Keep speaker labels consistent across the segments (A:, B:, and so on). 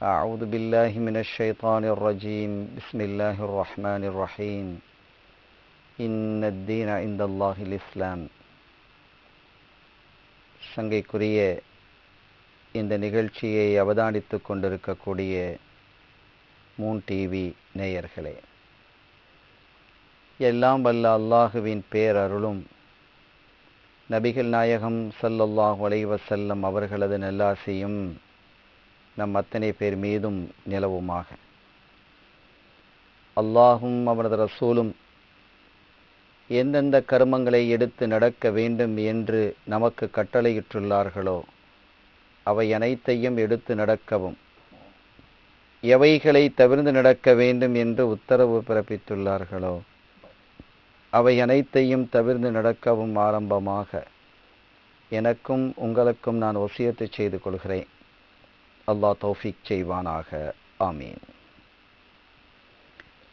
A: أعوذ بالله من الشيطان الرجيم بسم الله الرحمن الرحيم إن الدين عند الله الإسلام சங்கைக்குரிய இந்த நிகழ்ச்சியை அவதானித்துக் கொண்டிருக்கக்கூடிய மூன் டிவி நேயர்களே எல்லாம் வல்ல அல்லாஹுவின் பேரருளும் நபிகள் நாயகம் சல்லல்லாஹு அலைஹி வஸல்லம் அவர்களது நல்லாசியும் நம் அத்தனை பேர் மீதும் நிலவுமாக. அல்லாஹும் அவனது ரசூலும் எந்தெந்த கர்மங்களை எடுத்து நடக்க வேண்டும் என்று நமக்கு கட்டளையிட்டுள்ளார்களோ அவை அனைத்தையும் எடுத்து நடக்கவும் எவைகளை தவிர்ந்து நடக்க வேண்டும் என்று உத்தரவு பிறப்பித்துள்ளார்களோ அவை அனைத்தையும் தவிர்ந்து நடக்கவும் ஆரம்பமாக எனக்கும் உங்களுக்கும் நான் ஒசியத்தை செய்து கொள்கிறேன். அல்லாஹ் தௌஃபிக் செய்வானாக. ஆமீன்.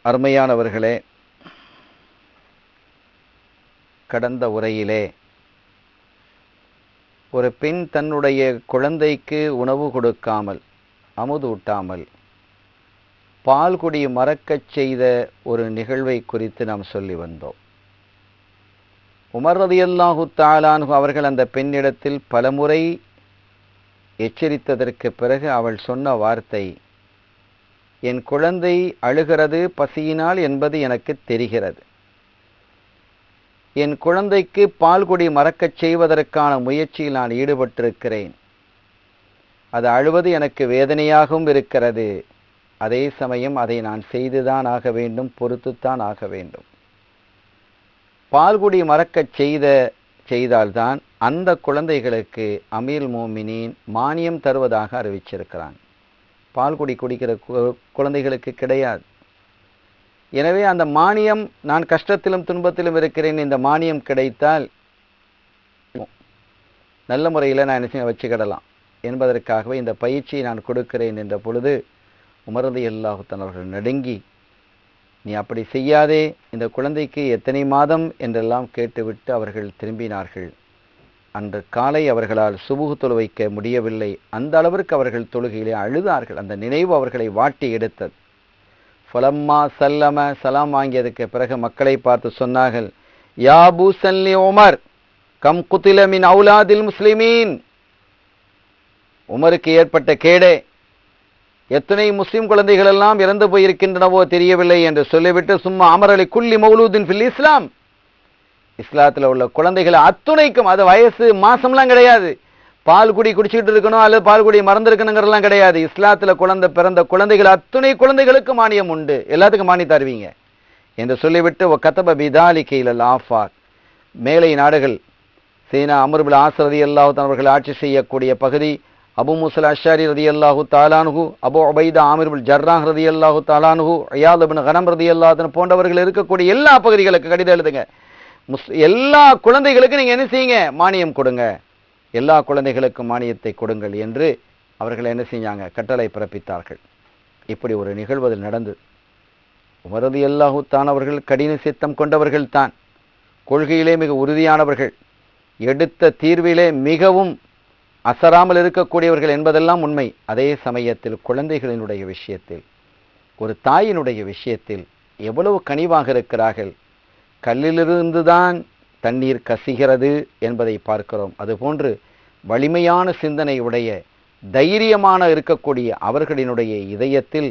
A: அருமையானவர்களே கடந்த உரையிலே ஒரு பெண் தன்னுடைய குழந்தைக்கு உணவு கொடுக்காமல் அமுதூட்டாமல் பால்குடி மறக்கச் செய்த ஒரு நிகழ்வை குறித்து நாம் சொல்லி வந்தோம். உமர் ரதியல்லாஹு தாலானு அவர்கள் அந்த பெண்ணிடத்தில் பலமுறை எச்சரித்ததற்கு பிறகு அவள் சொன்ன வார்த்தை என் குழந்தை அழுகிறது பசியினால் என்பது எனக்கு தெரிகிறது. என் குழந்தைக்கு பால்குடி மறக்கச் செய்வதற்கான முயற்சியில் நான் ஈடுபட்டிருக்கிறேன். அது அழுவது எனக்கு வேதனையாகவும் இருக்கிறது. அதே சமயம் அதை நான் செய்துதான் ஆக வேண்டும் பொறுத்துத்தான் ஆக வேண்டும். பால்குடி மறக்கச் செய்த செய்தால்தான் அந்த குழந்தைகளுக்கு அமீர் மோமினின் மானியம் தருவதாக அறிவிச்சிருக்கிறான். பால்குடி குடிக்கிற குழந்தைகளுக்கு கிடையாது. எனவே அந்த மானியம் நான் கஷ்டத்திலும் துன்பத்திலும் இருக்கிறேன் இந்த மானியம் கிடைத்தால் நல்ல முறையில் நான் என்ன வச்சுக்கிடலாம். என்பதற்காகவே இந்த பயிற்சியை நான் கொடுக்கிறேன் என்ற பொழுது உமரது அல்லாஹுத்தன் அவர்கள் நடுங்கி நீ அப்படி செய்யாதே இந்த குழந்தைக்கு எத்தனை மாதம் என்றெல்லாம் கேட்டுவிட்டு அவர்கள் திரும்பினார்கள். அன்று காலை அவர்களால் சுபுகு தொழுவைக்க முடியவில்லை. அந்த அளவிற்கு அவர்கள் தொழுகையிலே அழுதார்கள். அந்த நினைவு அவர்களை வாட்டி எடுத்தது. ஃபலம்மா சல்லம சலாம் வாங்கியதுக்கு பிறகு மக்களை பார்த்து சொன்னார்கள் யா பூசல்லி உமர் கம் குத்திலமின் அவுலாதில் முஸ்லிமீன். உமருக்கு ஏற்பட்ட கேடே எத்தனை முஸ்லிம் குழந்தைகள் எல்லாம் இறந்து போயிருக்கின்றனவோ தெரியவில்லை என்று சொல்லிவிட்டு சும்மா அமரலி குல்லி மௌலூதின் ஃபில் இஸ்லாம். இஸ்லாத்தில் உள்ள குழந்தைகள் அத்துணைக்கும். அது வயசு மாசம்லாம் கிடையாது. பால் குடி குடிச்சிட்டு இருக்கணும் அல்லது பால் குடி மறந்துருக்கணுங்கிறதெல்லாம் கிடையாது. இஸ்லாத்தில் குழந்தை பிறந்த குழந்தைகள் அத்துணை குழந்தைகளுக்கு மானியம் உண்டு. எல்லாத்துக்கும் மானியம் தருவீங்க. என்று சொல்லிவிட்டு கத்தப பிதாலி லாஃபாக். மேலை நாடுகள் சீனா அமர்பில் ஆசிரதி அல்லாஹு அவர்கள் ஆட்சி செய்யக்கூடிய பகுதி அபு முசல் அஷாரி ரதி அல்லாஹு தாலானுகு அபு அபைதா ஆமிர்புல் ஜர்ராங் ரதி அல்லாஹு தாலானுகு அயாதுபின் கனம் ரதி அல்லாஹன் போன்றவர்கள் இருக்கக்கூடிய எல்லா பகுதிகளுக்கு கடிதம் எழுதுங்க முஸ் எல்லா குழந்தைகளுக்கும் நீங்கள் என்ன செய்யுங்க? மானியம் கொடுங்க. எல்லா குழந்தைகளுக்கும் மானியத்தை கொடுங்கள் என்று அவர்கள் என்ன செஞ்சாங்க? கட்டளை பிறப்பித்தார்கள். இப்படி ஒரு நிகழ்வதில் நடந்தது உமரது அல்லாஹு தான் அவர்கள் கடின சித்தம் கொண்டவர்கள் தான் கொள்கையிலே மிக உறுதியானவர்கள். எடுத்த தீர்விலே மிகவும் அசராமல் இருக்கக்கூடியவர்கள் என்பதெல்லாம் உண்மை. அதே சமயத்தில் குழந்தைகளினுடைய விஷயத்தில் ஒரு தாயினுடைய விஷயத்தில் எவ்வளவு கனிவாக இருக்கிறார்கள். கல்லிலிருந்து தான் தண்ணீர் கசிகிறது என்பதை பார்க்கிறோம். அதுபோன்று வலிமையான சிந்தனை உடைய தைரியமான இருக்கக்கூடிய அவர்களினுடைய இதயத்தில்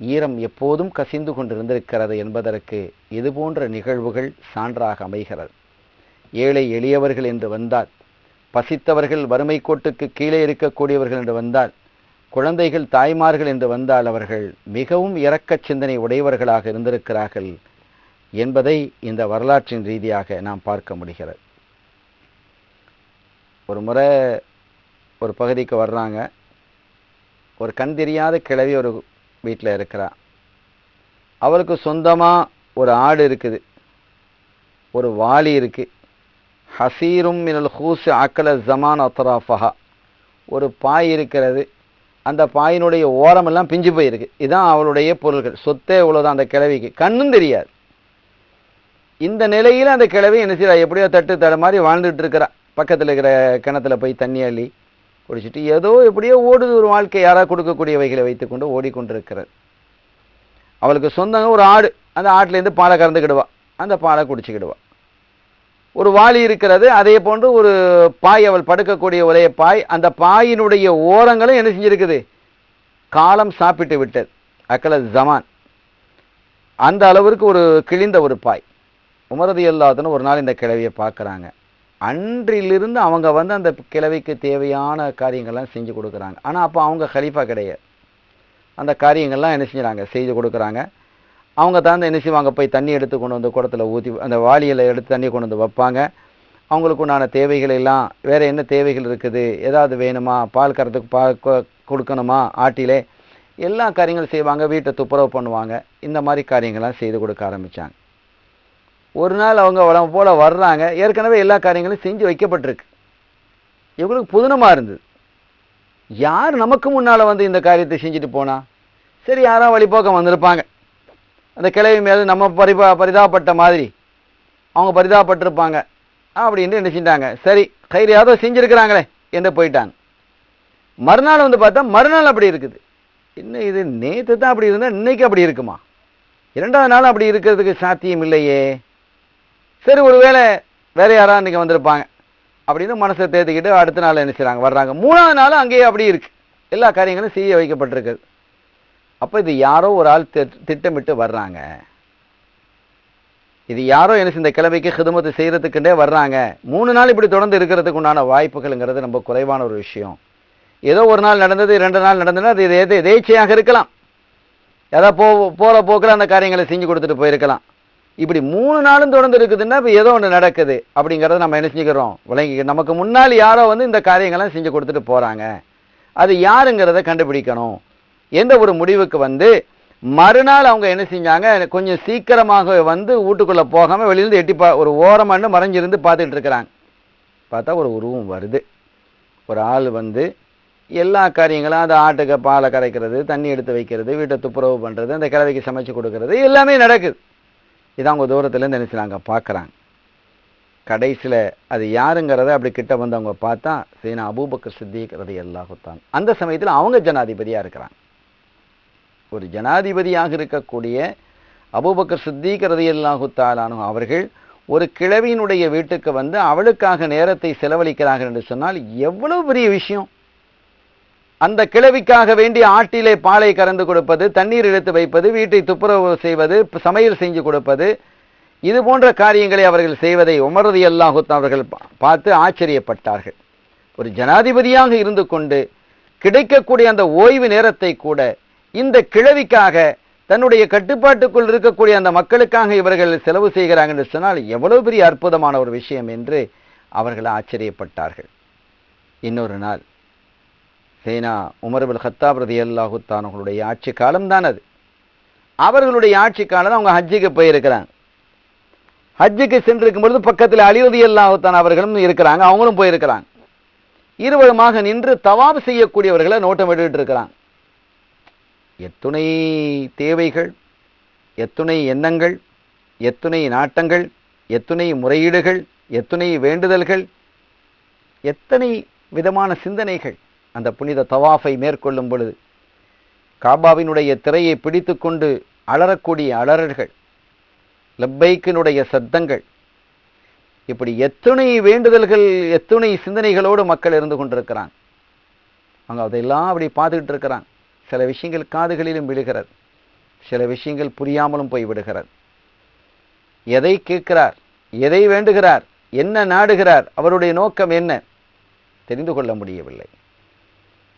A: ஈரம் எப்போதும் கசிந்து கொண்டிருந்திருக்கிறது என்பதற்கு இதுபோன்ற நிகழ்வுகள் சான்றாக அமைகிறது. ஏழை எளியவர்கள் என்று வந்தால் பசித்தவர்கள் வறுமை கோட்டுக்கு கீழே இருக்கக்கூடியவர்கள் என்று வந்தால் குழந்தைகள் தாய்மார்கள் என்று வந்தால் அவர்கள் மிகவும் இரக்க சிந்தனை உடையவர்களாக இருந்திருக்கிறார்கள் என்பதை இந்த வரலாற்றின் ரீதியாக நாம் பார்க்க முடிகிறது. ஒரு முறை ஒரு பகுதிக்கு வர்றாங்க. ஒரு கண் தெரியாத கிழவி ஒரு வீட்டில் இருக்கிறா. அவருக்கு சொந்தமாக ஒரு ஆடு இருக்குது. ஒரு வாளி இருக்குது ஹசீரும் மினல் ஹூஸ் அக்கல ஜமான் அத்ராஃபஹா. ஒரு பாய் இருக்கிறது. அந்த பாயினுடைய ஓரமெல்லாம் பிஞ்சு போயிருக்கு. இதுதான் அவளுடைய பொருள்கள். சொத்தே இவ்வளோதான் அந்த கிழவிக்கு. கண்ணும் தெரியாது. இந்த நிலையில் அந்த கிழவி என்ன செய்யறா எப்படியோ தட்டு தட மாதிரி வாழ்ந்துட்டு இருக்கிறா. பக்கத்தில் இருக்கிற கிணத்துல போய் தண்ணி அள்ளி குடிச்சிட்டு ஏதோ எப்படியோ ஓடுது. ஒரு வாழ்க்கை யாராவது கொடுக்கக்கூடியவைகளை வைத்துக்கொண்டு ஓடிக்கொண்டிருக்கிறது அவளுக்கு சொந்தங்க ஒரு ஆடு. அந்த ஆட்டிலேருந்து பாலை கறந்துக்கிடுவா. அந்த பாலை குடிச்சிக்கிடுவா. ஒரு வாளி இருக்கிறது அதே போன்று ஒரு பாய் அவள் படுக்கக்கூடிய ஒரே பாய் அந்த பாயினுடைய ஓரங்களும் என்ன செஞ்சிருக்குது? காலம் சாப்பிட்டு விட்டது. அக்கல ஜமான். அந்த அளவிற்கு ஒரு கிழிந்த ஒரு பாய். உமரது எல்லாத்தனும் ஒரு நாள் இந்த கிழவியை பார்க்குறாங்க. அன்றிலிருந்து அவங்க வந்து அந்த கிழவிக்கு தேவையான காரியங்கள்லாம் செஞ்சு கொடுக்குறாங்க. ஆனால் அப்போ அவங்க ஹலீஃபா கிடையாது. அந்த காரியங்கள்லாம் என்ன செஞ்சுறாங்க? செய்து கொடுக்குறாங்க. அவங்க தான் என்ன செய்வாங்க? போய் தண்ணி எடுத்து கொண்டு வந்து குடத்தில் ஊற்றி அந்த வாளியில் எடுத்து தண்ணி கொண்டு வந்து வைப்பாங்க. அவங்களுக்கு உண்டான தேவைகள் எல்லாம் வேறு என்ன தேவைகள் இருக்குது? ஏதாவது வேணுமா? பால் கறதுக்கு பால் கொ- கொடுக்கணுமா? ஆட்டிலே? எல்லா காரியங்களும் செய்வாங்க. வீட்டை துப்புரவு பண்ணுவாங்க. இந்த மாதிரி காரியங்கள்லாம் செய்து கொடுக்க ஆரம்பித்தாங்க ஒரு நாள் அவங்க வளம் போல் வர்றாங்க. ஏற்கனவே எல்லா காரியங்களும் செஞ்சு வைக்கப்பட்டிருக்கு. இவங்களுக்கு புதுனமாக இருந்தது. யார் நமக்கு முன்னால் வந்து இந்த காரியத்தை செஞ்சுட்டு போனால் சரி யாராவது வழிபோக்கம் வந்திருப்பாங்க. அந்த கிளவி மேலே நம்ம பரிபா பரிதாபப்பட்ட மாதிரி. அவங்க பரிதாபப்பட்டிருப்பாங்க. அப்படின்ட்டு என்ன செஞ்சாங்க சரி கயிறு யாரோ செஞ்சுருக்கிறாங்களே என்று போயிட்டாங்க மறுநாள் வந்து பார்த்தா மறுநாள் அப்படி இருக்குது. இன்னும் இது நேற்று தான் அப்படி இருந்தால் இன்னைக்கு அப்படி இருக்குமா? இரண்டாவது நாள் அப்படி இருக்கிறதுக்கு சாத்தியம் இல்லையே. சரி ஒருவேளை வேற யாராவது இன்றைக்கி வந்திருப்பாங்க. அப்படின்னு மனசை தேர்த்திக்கிட்டு அடுத்த நாள் என்ன செய்கிறாங்க வர்றாங்க. மூணாவது நாள் அங்கேயே அப்படி இருக்குது எல்லா காரியங்களும் செய்ய வைக்கப்பட்டிருக்குது. அப்போ இது யாரோ ஒரு ஆள் திட்டமிட்டு வர்றாங்க. இது யாரோ என்ன இந்த கிழமைக்கு ஹிதமத்து செய்கிறதுக்குண்டே வர்றாங்க. மூணு நாள் இப்படி தொடர்ந்து இருக்கிறதுக்கு உண்டான வாய்ப்புகள்ங்கிறது ரொம்ப குறைவான ஒரு விஷயம். ஏதோ ஒரு நாள் நடந்தது ரெண்டு நாள் நடந்ததுன்னா அது எது எதேச்சையாக இருக்கலாம். ஏதாவது போ போகிற போக்கில் அந்த காரியங்களை செஞ்சு கொடுத்துட்டு போயிருக்கலாம். இப்படி மூணு நாளும் தொடர்ந்து இருக்குதுன்னா இப்போ ஏதோ ஒன்று நடக்குது. அப்படிங்கிறத நம்ம என்ன செஞ்சுக்கிறோம்? விளங்கி நமக்கு முன்னால் யாரோ வந்து இந்த காரியங்கள்லாம் செஞ்சு கொடுத்துட்டு போகிறாங்க அது யாருங்கிறத கண்டுபிடிக்கணும். எந்த ஒரு முடிவுக்கு வந்து மறுநாள் அவங்க என்ன செஞ்சாங்க? கொஞ்சம் சீக்கிரமாக வந்து வீட்டுக்குள்ளே போகாமல் வெளியிருந்து எட்டி பா ஒரு ஓரமாண்டு மறைஞ்சிருந்து பார்த்துட்டு இருக்கிறாங்க. பார்த்தா ஒரு உருவம் வருது. ஒரு ஆள் வந்து எல்லா காரியங்களும் அந்த ஆட்டுக்கு பாலை கரைக்கிறது தண்ணி எடுத்து வைக்கிறது வீட்டை துப்புரவு பண்ணுறது அந்த கிழவிக்கு சமைச்சு கொடுக்கறது எல்லாமே நடக்குது. இதை அவங்க தூரத்துலேருந்து நினைச்சுனாங்க பார்க்குறாங்க. கடைசியில் அது யாருங்கிறத அப்படி கிட்ட வந்து அவங்க பார்த்தா சீனா அபூபக்கர் சித்திக் ரதி அல்லாஹுத்தான் அந்த சமயத்தில் அவங்க ஜனாதிபதியாக இருக்கிறாங்க. ஒரு ஜனாதிபதியாக இருக்கக்கூடிய அபூபக்கர் சித்திக் அல்லாஹுத்தாலானும் அவர்கள் ஒரு கிழவியினுடைய வீட்டுக்கு வந்து அவளுக்காக நேரத்தை செலவழிக்கிறார்கள் என்று சொன்னால் எவ்வளவு பெரிய விஷயம்? அந்த கிழவிக்காக வேண்டி ஆட்டிலே பாலை கறந்து கொடுப்பது தண்ணீர் எடுத்து வைப்பது வீட்டை துப்புரவு செய்வது சமையல் செஞ்சு கொடுப்பது இது போன்ற காரியங்களை அவர்கள் செய்வதை உமரது அல்லாஹுத் அவர்கள் பார்த்து ஆச்சரியப்பட்டார்கள். ஒரு ஜனாதிபதியாக இருந்து கொண்டு கிடைக்கக்கூடிய அந்த ஓய்வு நேரத்தை கூட இந்த கிழவிக்காக தன்னுடைய கட்டுப்பாட்டுக்குள் இருக்கக்கூடிய அந்த மக்களுக்காக இவர்கள் செலவு செய்கிறாங்க என்று சொன்னால் எவ்வளவு பெரிய அற்புதமான ஒரு விஷயம் என்று அவர்கள் ஆச்சரியப்பட்டார்கள். இன்னொரு நாள் சேனா உமர்பில் ஹத்தாப் ரதி அல்லாஹுத்தானவர்களுடைய ஆட்சி காலம்தான் அது. அவர்களுடைய ஆட்சி காலம் அவங்க ஹஜ்ஜுக்கு போயிருக்கிறாங்க. ஹஜ்ஜுக்கு சென்றிருக்கும் பொழுது பக்கத்தில் அலிரதி அல்லாஹுத்தான் அவர்களும் இருக்கிறாங்க அவங்களும் போயிருக்கிறாங்க. இருவருமாக நின்று தவாப் செய்யக்கூடியவர்களை நோட்டம் எடுத்துட்டு இருக்கிறாங்க. எத்துணை தேவைகள் எத்துணை எண்ணங்கள் எத்துணை நாட்டங்கள் எத்துணை முறையீடுகள் எத்துணை வேண்டுதல்கள் எத்தனை விதமான சிந்தனைகள் அந்த புனித தவாஃபை மேற்கொள்ளும் பொழுது காபாவினுடைய திரையை பிடித்துக்கொண்டு அலறக்கூடிய அலறல்கள் லப்பைக்கினுடைய சத்தங்கள் இப்படி எத்துணை வேண்டுதல்கள் எத்துணை சிந்தனைகளோடு மக்கள் இருந்து கொண்டிருக்கிறாங்க. அவங்க அதையெல்லாம் அப்படி பார்த்துக்கிட்டு இருக்கிறாங்க. சில விஷயங்கள் காதுகளிலும் விழுகிறது. சில விஷயங்கள் புரியாமலும் போய் விடுகிறது. எதை கேட்கிறார்? எதை வேண்டுகிறார்? என்ன நாடுகிறார்? அவருடைய நோக்கம் என்ன? தெரிந்து கொள்ள முடியவில்லை.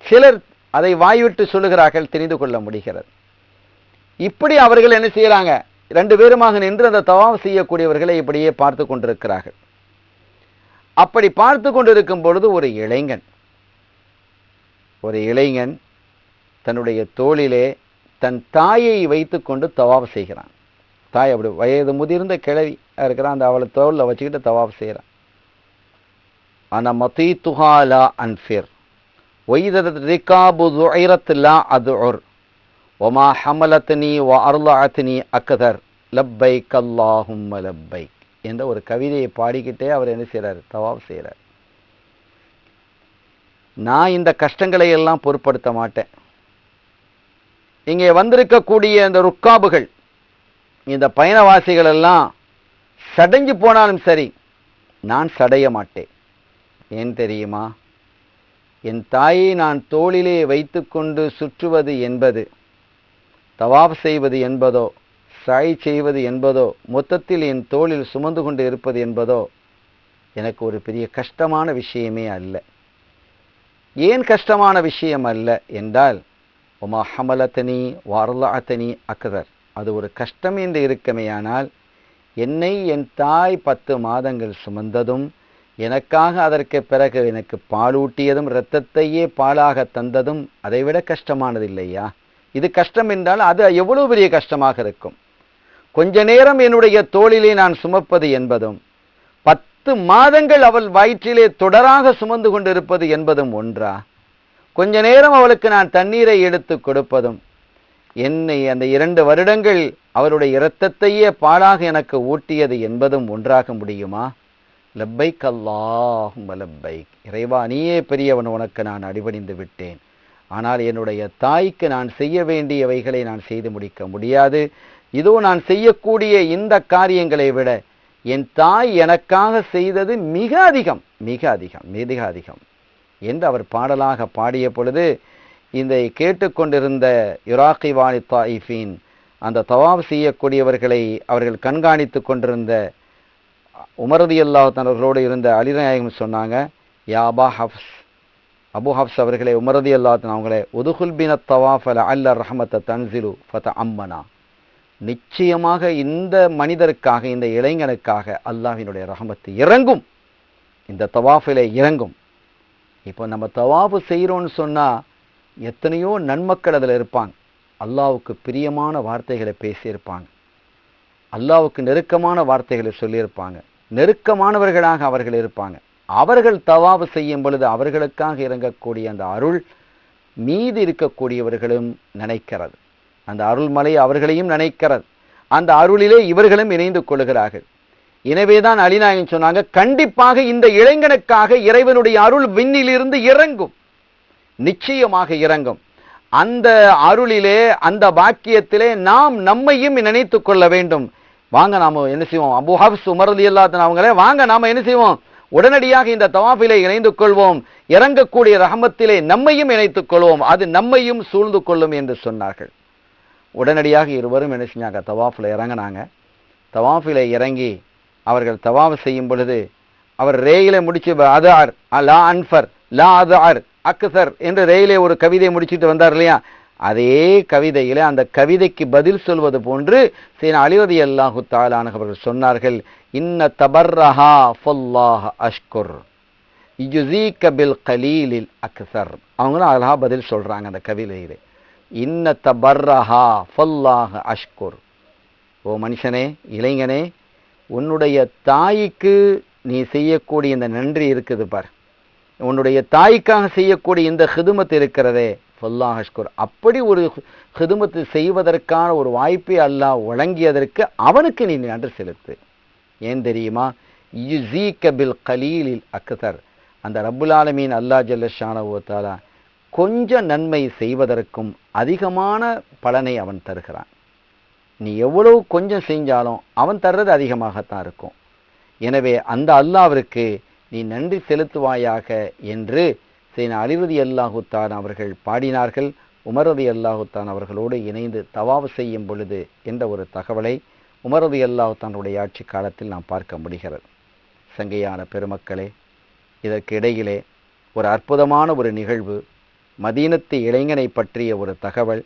A: சிலர் அதை வாய்விட்டு சொல்லுகிறார்கள் தெரிந்து கொள்ள முடிகிறது. இப்படி அவர்கள் என்ன செய்யறாங்க? ரெண்டு பேருமாக நின்று அந்த தவாம் செய்யக்கூடியவர்களை இப்படியே பார்த்து கொண்டிருக்கிறார்கள். அப்படி பார்த்து கொண்டிருக்கும் பொழுது ஒரு இளைஞன் ஒரு இளைஞன் தன்னுடைய தோளிலே தன் தாயை வைத்துக்கொண்டு தவாப் செய்கிறான். தாய் அப்படி வயது முதிர்ந்த கிழவி இருக்கிறான். அந்த அவளை தோளில் வச்சுக்கிட்டு தவாப் செய்கிறான். ஆனால் மத்தி துஹாலா அன்ஃபிர். ஒய்தத் ரிகாபு ஒர் ஒமா ஹமலத்னி வ அருளாத்னி அக்கதர் லப்பை கல்லாஹும் லப்பை என்ற ஒரு கவிதையை பாடிக்கிட்டே அவர் என்ன செய்கிறார்? தவாப் செய்கிறார். நான் இந்த கஷ்டங்களை எல்லாம் பொருட்படுத்த மாட்டேன். இங்கே வந்திருக்கக்கூடிய இந்த ருக்காபுகள் இந்த பயணவாசிகள் எல்லாம் சடைஞ்சு போனாலும் சரி நான் சடைய மாட்டேன். ஏன் தெரியுமா? என் தாயை நான் தோளிலே வைத்துக்கொண்டு சுற்றுவது என்பது தவாப் செய்வது என்பதோ சாய் செய்வது என்பதோ மொத்தத்தில் என் தோளில் சுமந்து கொண்டு இருப்பது என்பதோ எனக்கு ஒரு பெரிய கஷ்டமான விஷயமே அல்ல. ஏன் கஷ்டமான விஷயம் அல்ல என்றால் ஒமா ஹமலத்தனி வரலாத்தனி அக்கதர் அது ஒரு கஷ்டம் என்று இருக்கமேயானால் என்னை என் தாய் பத்து மாதங்கள் சுமந்ததும் எனக்காக அதற்கு பிறகு எனக்கு பாலூட்டியதும் இரத்தத்தையே பாலாக தந்ததும் அதைவிட கஷ்டமானது இல்லையா இது கஷ்டம் என்றால் அது எவ்வளவு பெரிய கஷ்டமாக இருக்கும். கொஞ்ச நேரம் என்னுடைய தோளிலே நான் சுமப்பது என்பதும் பத்து மாதங்கள் அவள் வயிற்றிலே தொடராக சுமந்து கொண்டிருப்பது என்பதும் ஒன்றா? கொஞ்ச நேரம் அவளுக்கு நான் தண்ணீரை எடுத்து கொடுப்பதும் என்னை அந்த இரண்டு வருடங்கள் அவருடைய இரத்தத்தையே பாலாக எனக்கு ஊட்டியது என்பதும் ஒன்றாக முடியுமா? லப்பைக் அல்லாஹும் லப்பைக். இறைவா நீயே பெரியவன் உனக்கு நான் அடிபணிந்து விட்டேன். ஆனால் என்னுடைய தாய்க்கு நான் செய்ய வேண்டியவைகளை நான் செய்து முடிக்க முடியாது. இதோ நான் செய்யக்கூடிய இந்த காரியங்களை விட என் தாய் எனக்காக செய்தது மிக அதிகம் மிக அதிகம் மிக அதிகம். என்று அவர் பாடலாக பாடிய பொழுது இதை கேட்டுக்கொண்டிருந்த இராக்கி வாணி தாயிஃபீன் அந்த தவாப் செய்யக்கூடியவர்களை அவர்கள் கண்காணித்து கொண்டிருந்த உமரதி அல்லாஹர்களோடு இருந்த அலிநாயகம் சொன்னாங்க யாபா ஹப்ஸ். அபு ஹப்ஸ் அவர்களே உமரதி அல்லாத்தன் அவங்களே ஒதுகுல் பின தவாஃபல அல்ல ரஹமத்த தன்சிலு ஃபத அம்மனா நிச்சயமாக இந்த மனிதருக்காக இந்த இளைஞனுக்காக அல்லாஹினுடைய ரஹமத்து இறங்கும். இந்த தவாஃபிலே இறங்கும். இப்போ நம்ம தவாஃபு செய்கிறோன்னு சொன்னால் எத்தனையோ நன்மக்கள் அதில் இருப்பாங்க. அல்லாவுக்கு பிரியமான வார்த்தைகளை பேசியிருப்பாங்க. அல்லாவுக்கு நெருக்கமான வார்த்தைகளை சொல்லியிருப்பாங்க. நெருக்கமானவர்களாக அவர்கள் இருப்பாங்க. அவர்கள் தவாவு செய்யும் பொழுது அவர்களுக்காக இறங்கக்கூடிய அந்த அருள் மீது இருக்கக்கூடியவர்களும் நினைக்கிறது. அந்த அருள்மலை அவர்களையும் நினைக்கிறது. அந்த அருளிலே இவர்களும் இணைந்து கொள்கிறார்கள். எனவேதான் அலிநாயகன் சொன்னாங்க கண்டிப்பாக இந்த இளைஞனுக்காக இறைவனுடைய அருள் விண்ணிலிருந்து இறங்கும். நிச்சயமாக இறங்கும். அந்த அருளிலே அந்த பாக்கியத்திலே நாம் நம்மையும் நினைத்து கொள்ள வேண்டும். வாங்க நாம என்ன செய்வோம்? அபு ஹப்ஸ் உமரது அல்லாத்தன் அவங்களே வாங்க நாம என்ன செய்வோம்? உடனடியாக இந்த தவாஃபிலே இணைந்து கொள்வோம். இறங்கக்கூடிய ரகமத்திலே நம்மையும் இணைத்துக் கொள்வோம். அது நம்மையும் சூழ்ந்து கொள்ளும் என்று சொன்னார்கள். உடனடியாக இருவரும் என்ன செஞ்சாங்க? தவாஃபில் இறங்கினாங்க. தவாஃபில் இறங்கி அவர்கள் தவாஃப் செய்யும் பொழுது அவர் ரேயிலை முடிச்சு அதார் லா அன்ஃபர் லா அதார் அக்சர் என்று ரேயிலே ஒரு கவிதை முடிச்சிட்டு வந்தார் இல்லையா? அதே கவிதையில் அந்த கவிதைக்கு பதில் சொல்வது போன்று சீன அழிவதி அல்லாஹு தாலானவர்கள் சொன்னார்கள் இன்ன தபர்ரஹா ஃபல்லாஹ் அஷ்குர் யுசீக்க கலீலில் அக்சர் அவங்களும் அழகாக பதில் சொல்கிறாங்க அந்த கவிதையில். இன்ன தபர்ரஹா ஃபல்லாஹ் அஷ்குர். ஓ மனுஷனே இளைஞனே உன்னுடைய தாய்க்கு நீ செய்யக்கூடிய இந்த நன்றி இருக்குது பார். உன்னுடைய தாய்க்காக செய்யக்கூடிய இந்த ஹிதுமத் இருக்கிறதே ஃபல்லாஹ் அப்படி ஒரு ஹிதுமத்து செய்வதற்கான ஒரு வாய்ப்பை அல்லாஹ் வழங்கியதற்கு அவனுக்கு நீ நன்றி செலுத்து. ஏன் தெரியுமா? யுசீக்க கபில் கலீலில் அக்தர். அந்த ரபுலாலமீன் அல்லா ஜல்லஷானவோத்தாலா கொஞ்சம் நன்மை செய்வதற்கும் அதிகமான பலனை அவன் தருகிறான். நீ எவ்வளவு கொஞ்சம் செஞ்சாலும் அவன் தர்றது அதிகமாகத்தான் இருக்கும். எனவே அந்த அல்லாவிற்கு நீ நன்றி செலுத்துவாயாக என்று சீன அலிரதி அல்லாஹுத்தான் அவர்கள் பாடினார்கள். உமரதி அல்லாஹுத்தான் அவர்களோடு இணைந்து தவாவு செய்யும் பொழுது என்ற ஒரு தகவலை உமரதி அல்லாஹுத்தானுடைய ஆட்சி காலத்தில் நாம் பார்க்க முடிகிறது. சங்கையான பெருமக்களே இதற்கு இடையிலே ஒரு அற்புதமான ஒரு நிகழ்வு மதீனத்து இளைஞனை பற்றிய ஒரு தகவல்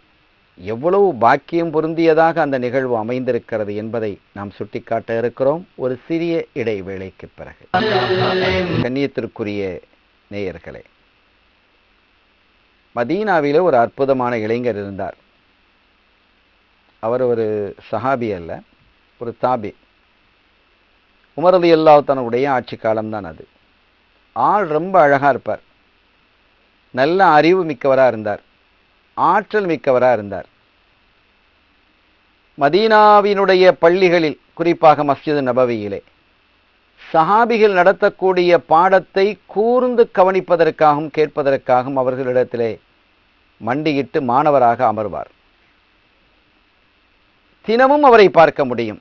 A: எவ்வளவு பாக்கியம் பொருந்தியதாக அந்த நிகழ்வு அமைந்திருக்கிறது என்பதை நாம் சுட்டிக்காட்ட இருக்கிறோம். ஒரு சிறிய இடைவேளைக்கு பிறகு. கண்ணியத்திற்குரிய நேயர்களே மதீனாவிலே ஒரு அற்புதமான இளைஞர் இருந்தார். அவர் ஒரு சஹாபி அல்ல ஒரு தாபி. உமரது எல்லாத்தனுடைய ஆட்சி காலம்தான் அது. ஆள் ரொம்ப அழகா இருப்பார். நல்ல அறிவு மிக்கவராக இருந்தார். ஆற்றல் மிக்கவராக இருந்தார். மதீனாவினுடைய பள்ளிகளில் குறிப்பாக மஸ்ஜித் நபவியிலே சஹாபிகள் நடத்தக்கூடிய பாடத்தை கூர்ந்து கவனிப்பதற்காகவும் கேட்பதற்காகவும் அவர்களிடத்திலே மண்டியிட்டு மாணவராக அமர்வார். தினமும் அவரை பார்க்க முடியும்.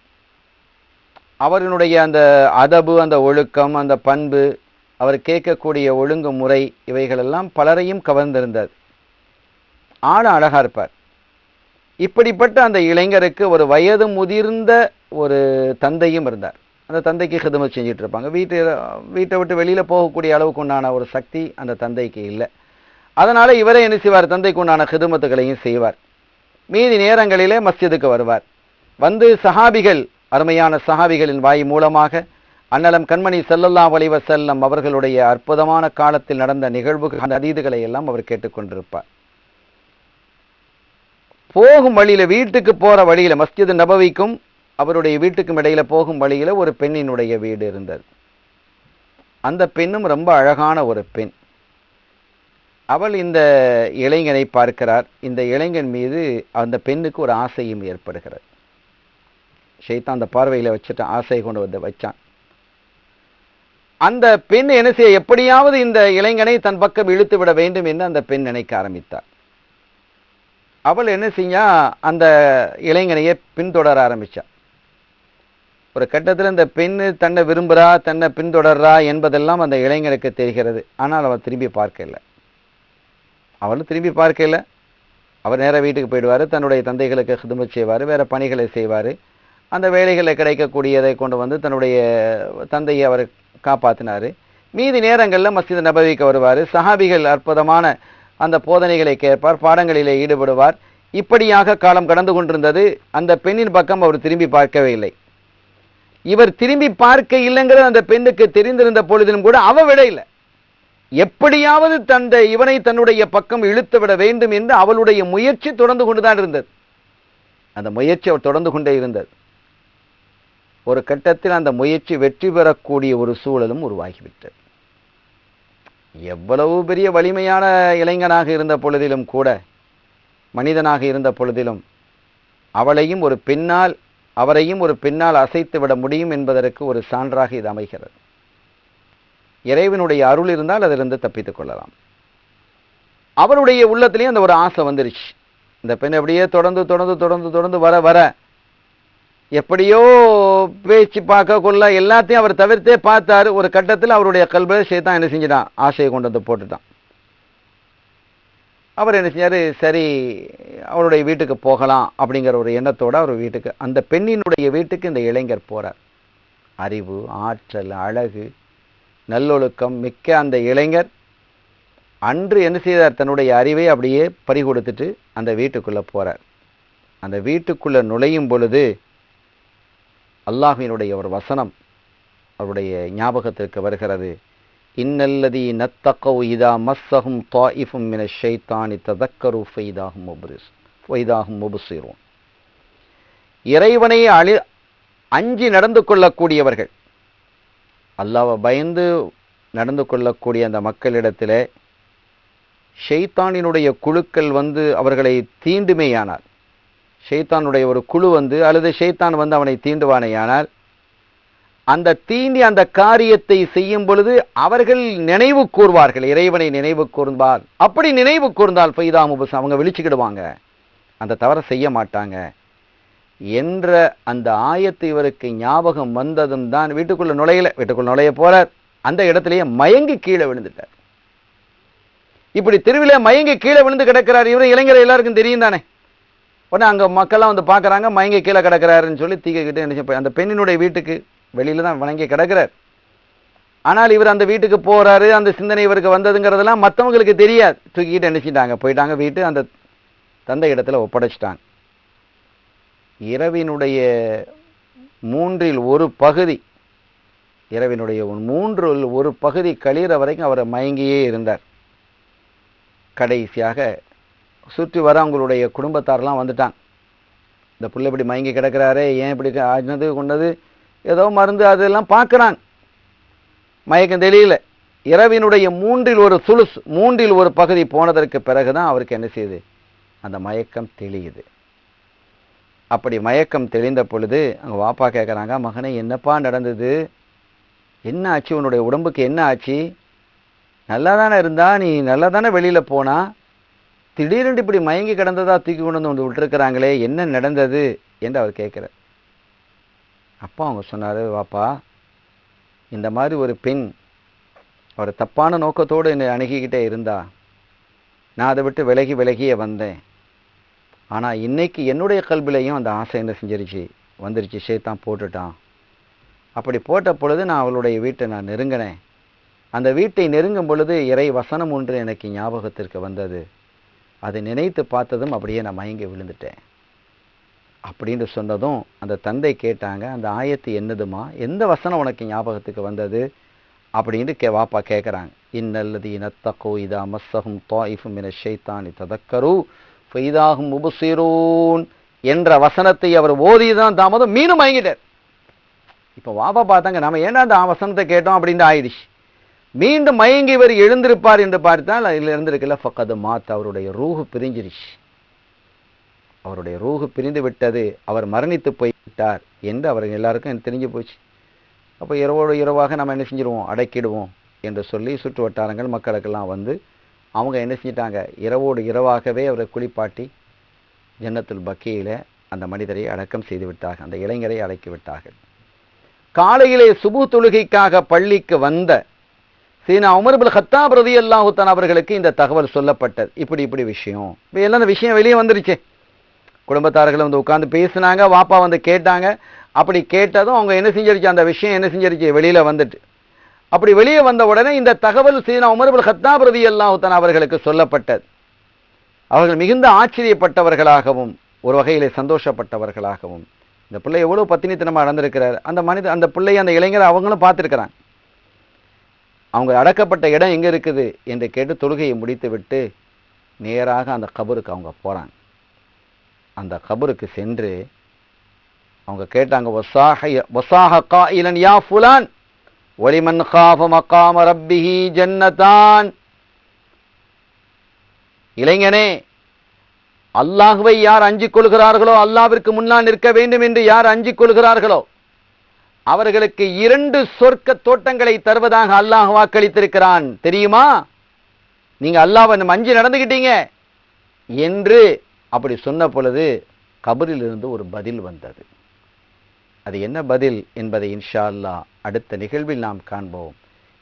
A: அவரினுடைய அந்த அதபு அந்த ஒழுக்கம் அந்த பண்பு அவர் கேட்கக்கூடிய ஒழுங்கு முறை இவைகளெல்லாம் பலரையும் கவர்ந்திருந்தது. ஆள் அழகாக இருப்பார். இப்படிப்பட்ட அந்த இளைஞருக்கு ஒரு வயது முதிர்ந்த ஒரு தந்தையும் இருந்தார். அந்த தந்தைக்கு ஹிதமத் செஞ்சுட்டு இருப்பாங்க. வீட்டு வீட்டை விட்டு வெளியில் போகக்கூடிய அளவுக்கு உண்டான ஒரு சக்தி அந்த தந்தைக்கு இல்லை. அதனால் இவரே என்ன செய்வார்? தந்தைக்கு உண்டான ஹிதமத்துகளையும் செய்வார். மீதி நேரங்களிலே மஸ்ஜிதுக்கு வருவார். வந்து சஹாபிகள் அருமையான சஹாபிகளின் வாய் மூலமாக அன்னலம் கண்மணி செல்லல்லா வலிவ செல்லம் அவர்களுடைய அற்புதமான காலத்தில் நடந்த நிகழ்வுகள் அந்த அதீதுகளை எல்லாம் அவர் கேட்டுக்கொண்டிருப்பார். போகும் வழியில் வீட்டுக்கு போகிற வழியில் மஸ்ஜித் நபவிக்கும் அவருடைய வீட்டுக்கும் இடையில் போகும் வழியில் ஒரு பெண்ணினுடைய வீடு இருந்தது. அந்த பெண்ணும் ரொம்ப அழகான ஒரு பெண். அவள் இந்த இளைஞனை பார்க்கிறார். இந்த இளைஞன் மீது அந்த பெண்ணுக்கு ஒரு ஆசையும் ஏற்படுகிறது. ஷைத்தான் அந்த பார்வையில் வச்சுட்டு ஆசை கொண்டு வந்து வச்சான். அந்த பெண் என்ன செய்ய எப்படியாவது இந்த இளைஞனை தன் பக்கம் இழுத்து விட வேண்டும் என்று அந்த பெண் நினைக்க ஆரம்பித்தார் அவள் என்ன செய்யா அந்த இளைஞனையே பின்தொடர ஆரம்பித்தாள் ஒரு கட்டத்தில் இந்த பெண்ணு தன்னை விரும்புகிறா தன்னை பின்தொடர்றா என்பதெல்லாம் அந்த இளைஞனுக்கு தெரிகிறது. ஆனால் அவன் திரும்பி பார்க்கல அவளும் திரும்பி பார்க்கல அவர் நேராக வீட்டுக்கு போயிடுவார். தன்னுடைய தந்தைகளுக்கு ஹிதுமத் செய்வார் வேறு பணிகளை செய்வார். அந்த வேலைகளை கிடைக்கக்கூடியதை கொண்டு வந்து தன்னுடைய தந்தையை அவர் காப்பாற்றினார் மீதி நேரங்களில் மஸ்ஜித் நபவிக்கு வருவார். சஹாபிகள் அற்புதமான அந்த போதனைகளை கேட்பார் பாடங்களிலே ஈடுபடுவார். இப்படியாக காலம் கடந்து கொண்டிருந்தது அந்த பெண்ணின் பக்கம் அவர் திரும்பி பார்க்கவே இல்லை. இவர் திரும்பி பார்க்க இல்லைங்கிறது அந்த பெண்ணுக்கு தெரிந்திருந்த பொழுதிலும் கூட அவ விட இல்லை. எப்படியாவது தந்த இவனை தன்னுடைய பக்கம் இழுத்து விட வேண்டும் என்று அவளுடைய முயற்சி தொடர்ந்து கொண்டுதான் இருந்தது. அந்த முயற்சி அவர் தொடர்ந்து கொண்டே இருந்தது. ஒரு கட்டத்தில் அந்த முயற்சி வெற்றி பெறக்கூடிய ஒரு சூழலும் உருவாகிவிட்டது. எவ்வளவு பெரிய வலிமையான இளைஞனாக இருந்த பொழுதிலும் கூட மனிதனாக இருந்த பொழுதிலும் அவளையும் ஒரு பெண்ணால் அவரையும் ஒரு பெண்ணால் அசைத்து விட முடியும் என்பதற்கு ஒரு சான்றாக இது அமைகிறது. இறைவனுடைய அருள் இருந்தால் அதிலிருந்து தப்பித்துக் கொள்ளலாம். அவருடைய உள்ளத்திலையும் அந்த ஒரு ஆசை வந்துருச்சு. இந்த பெண் அப்படியே தொடர்ந்து தொடர்ந்து தொடர்ந்து தொடர்ந்து வர வர எப்படியோ பேச்சு பார்க்க கொள்ள எல்லாத்தையும் அவர் தவிர்த்தே பார்த்தாரு. ஒரு கட்டத்தில் அவருடைய கல்வியை சேர்த்தான் என்ன செஞ்சிட்டான்? ஆசையை கொண்டு வந்து போட்டுட்டான். அவர் என்ன செஞ்சாரு? சரி அவருடைய வீட்டுக்கு போகலாம் அப்படிங்கிற ஒரு எண்ணத்தோடு அவர் வீட்டுக்கு அந்த பெண்ணினுடைய வீட்டுக்கு இந்த இளைஞர் போகிறார் அறிவு ஆற்றல் அழகு நல்லொழுக்கம் மிக்க அந்த இளைஞர் அன்று என்ன செய்தார்? தன்னுடைய அறிவை அப்படியே பறி கொடுத்துட்டு அந்த வீட்டுக்குள்ளே போகிறார் அந்த வீட்டுக்குள்ளே நுழையும் பொழுது அல்லாஹினுடைய ஒரு வசனம் அவருடைய ஞாபகத்திற்கு வருகிறது. இன்னல்லதி நத்தகவு இதா மஸ்ஸஹும் தாயிஃபும் மின ஷைத்தானி ததக்கரு ஃபைதாகும் முபரிஸ். ஃபைதாகும் முபுசிரும் இறைவனை அழி அஞ்சி நடந்து கொள்ளக்கூடியவர்கள். அல்லாவை பயந்து நடந்து கொள்ளக்கூடிய அந்த மக்களிடத்திலே ஷெய்தானினுடைய குழுக்கள் வந்து அவர்களை தீண்டுமேயானார் ஷெய்தானுடைய ஒரு குழு வந்து அல்லது ஷெய்தான் வந்து அவனை தீண்டுவானேயானால் அந்த தீண்டி அந்த காரியத்தை செய்யும் பொழுது அவர்கள் நினைவு கூர்வார்கள். இறைவனை நினைவு கூர்ந்தால். அப்படி நினைவு கூர்ந்தால் பைதாமுபஸ் அவங்க விழிச்சுக்கிடுவாங்க. அந்த தவறை செய்ய மாட்டாங்க. என்ற அந்த ஆயத்து இவருக்கு ஞாபகம் வந்ததும் தான் வீட்டுக்குள்ள நுழையல வீட்டுக்குள்ள நுழைய போறார். அந்த இடத்துலயே மயங்கி கீழே விழுந்துட்டார். இப்படி தெருவில மயங்கி கீழே விழுந்து கிடக்கிறார். இவரு இளைஞர் எல்லாருக்கும் தெரியும் தானே. உடனே அங்கே மக்கள்லாம் வந்து பார்க்குறாங்க மயங்கி கீழே கிடக்கிறாருன்னு சொல்லி தீக்கிட்டே நினைச்சு அந்த பெண்ணினுடைய வீட்டுக்கு வெளியில தான் வணங்கி கிடக்கிறார். ஆனால் இவர் அந்த வீட்டுக்கு போறாரு அந்த சிந்தனை இவருக்கு வந்ததுங்கிறதெல்லாம் மற்றவங்களுக்கு தெரியாது. தூக்கிட்டு நினச்சிட்டாங்க போயிட்டாங்க வீட்டு அந்த தந்தை இடத்துல ஒப்படைச்சிட்டாங்க. இரவினுடைய மூன்றில் ஒரு பகுதி இரவினுடைய மூன்றில் ஒரு பகுதி கழிகிற வரைக்கும் அவர் மயங்கியே இருந்தார். கடைசியாக சுற்றி வர அவங்களுடைய குடும்பத்தாரெலாம் வந்துட்டாங்க. இந்த பிள்ளை இப்படி மயங்கி கிடக்கிறாரே ஏன் இப்படி ஆனது கொண்டது? ஏதோ மருந்து அதெல்லாம் பார்க்குறாங்க. மயக்கம் தெரியல இரவினுடைய மூன்றில் ஒரு சுலுஸ் மூன்றில் ஒரு பகுதி போனதற்கு பிறகு தான் அவருக்கு என்ன செய்யுது அந்த மயக்கம் தெளியுது. அப்படி மயக்கம் தெளிந்த பொழுது அங்கே வாப்பா கேட்குறாங்க மகனே என்னப்பா நடந்தது? என்ன ஆச்சு? உன்னுடைய உடம்புக்கு என்ன ஆச்சு? நல்லா தானே இருந்தா? நீ நல்லா தானே வெளியில் போனா? திடீரென்று இப்படி மயங்கி கிடந்ததா தூக்கி கொண்டு வந்து விட்டுருக்கிறாங்களே என்ன நடந்தது? என்று அவர் கேட்குறார் அப்பா அவங்க சொன்னார் வாப்பா இந்த மாதிரி ஒரு பெண் ஒரு தப்பான நோக்கத்தோடு என்னை அணுகிக்கிட்டே இருந்தா நான் அதை விட்டு விலகி விலகியே வந்தேன். ஆனால் இன்னைக்கு என்னுடைய கல்விலையும் அந்த ஆசை என்ன செஞ்சிருச்சு? வந்துருச்சு சேத்தான் போட்டுட்டான். அப்படி போட்ட பொழுது நான் அவளுடைய வீட்டை நான் நெருங்கினேன். அந்த வீட்டை நெருங்கும் பொழுது இறை வசனம் ஒன்று எனக்கு ஞாபகத்திற்கு வந்தது. அதை நினைத்து பார்த்ததும் அப்படியே நான் மயங்கி விழுந்துட்டேன். அப்படின்னு சொன்னதும் அந்த தந்தை கேட்டாங்க அந்த ஆயத்து என்னதுமா? எந்த வசனம் உனக்கு ஞாபகத்துக்கு வந்தது? அப்படின்னு கே வாப்பா கேட்குறாங்க இன்னல்லது நத்தகோ இதா மஸ்ஸகும் தாயிஃபும் என ஷைத்தானி ததக்கரு ஃபெய்தாகும் உபசீரூன் என்ற வசனத்தை அவர் ஓதிதான் தாமதம் மீனும் வாங்கிட்டார் இப்போ வாப்பா பார்த்தாங்க நம்ம ஏன்டா அந்த வசனத்தை கேட்டோம்? அப்படின்னு ஆயிடுச்சு. மீண்டும் மயங்கி இவர் எழுந்திருப்பார் என்று பார்த்தால் அதில் இருந்திருக்கல ஃபக்கது மாத் அவருடைய ரூஹு பிரிஞ்சிருச்சு. அவருடைய ரூகு பிரிந்து விட்டது. அவர் மரணித்து போய்விட்டார் என்று அவர்கள் எல்லாருக்கும் தெரிஞ்சு போச்சு. அப்போ இரவோடு இரவாக நம்ம என்ன செஞ்சிருவோம்? அடக்கிடுவோம் என்று சொல்லி சுற்று வட்டாரங்கள் மக்களுக்கெல்லாம் வந்து அவங்க என்ன செஞ்சிட்டாங்க? இரவோடு இரவாகவே அவரை குளிப்பாட்டி ஜன்னத்துல் பக்கியில் அந்த மனிதரை அடக்கம் செய்து விட்டார்கள். அந்த இளைஞரை அடக்கி விட்டார்கள். காலையிலே சுபு தொழுகைக்காக பள்ளிக்கு வந்த சீனா உமர்புல் ஹத்தாப் ரதி அல்லாஹுத்தான் அவர்களுக்கு இந்த தகவல் சொல்லப்பட்டது. இப்படி இப்படி விஷயம். இப்போ எல்லாம் அந்த விஷயம் வெளியே வந்துருச்சு. குடும்பத்தார்கள் வந்து உட்காந்து பேசினாங்க வாப்பா வந்து கேட்டாங்க. அப்படி கேட்டதும் அவங்க என்ன செஞ்சிருச்சு? அந்த விஷயம் என்ன செஞ்சிருச்சு? வெளியில் வந்துட்டு. அப்படி வெளியே வந்த உடனே இந்த தகவல் சீனா உமர்புல் ஹத்தாப் ரதி அல்லாஹுத்தான் அவர்களுக்கு சொல்லப்பட்டது. அவர்கள் மிகுந்த ஆச்சரியப்பட்டவர்களாகவும் ஒரு வகையிலே சந்தோஷப்பட்டவர்களாகவும் இந்த பிள்ளை எவ்வளோ பத்தினித்தனமாக நடந்திருக்கிறார்? அந்த மனித அந்த பிள்ளை அந்த இளைஞர் அவங்களும் பார்த்துருக்கிறாங்க. அவங்க அடக்கப்பட்ட இடம் எங்கே இருக்குது? என்று கேட்டு தொழுகையை முடித்து விட்டு நேராக அந்த கபருக்கு அவங்க போகிறாங்க அந்த கபருக்கு சென்று அவங்க கேட்டாங்க வசாஹ வசாஹ காயிலன் யா ஃபுலான் ஒலிமன் காஃப மக்காம ரப்பிஹி ஜன்னதான். இளைஞனே அல்லாஹுவை யார் அஞ்சிக் கொள்கிறார்களோ அல்லாவிற்கு முன்னால் நிற்க வேண்டும் என்று யார் அஞ்சிக் கொள்கிறார்களோ அவர்களுக்கு இரண்டு சொர்க்க தோட்டங்களை தருவதாக அல்லாஹ் வாக்களித்திருக்கிறான். தெரியுமா? நீங்க அல்லாஹ் அஞ்சு நடந்துக்கிட்டீங்க என்று அப்படி சொன்ன பொழுது கபரிலிருந்து ஒரு பதில் வந்தது. அது என்ன பதில் என்பதை இன்ஷா அல்லாஹ் அடுத்த நிகழ்வில் நாம் காண்போம்.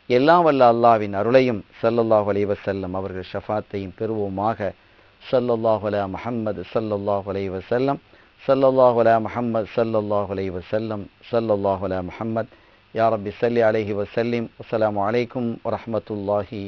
A: எல்லாம் வல்ல அல்லாவின் அருளையும் ஸல்லல்லாஹு அலைஹி வசல்லம் அவர்கள் ஷஃபாத்தையும் பெறுவோமாக. ஸல்லல்லாஹு அலா முஹம்மது ஸல்லல்லாஹு அலைஹி வஸல்லம். ஸல்லல்லாஹு அலா முஹம்மது ஸல்லல்லாஹு அலைஹி வஸல்லம். ஸல்லல்லாஹு அலா முஹம்மத். யா ரப்பி ஸல்லி அலைஹி வஸல்லிம். அஸ்ஸலாமு அலைக்கும் வரஹ்மத்துல்லாஹி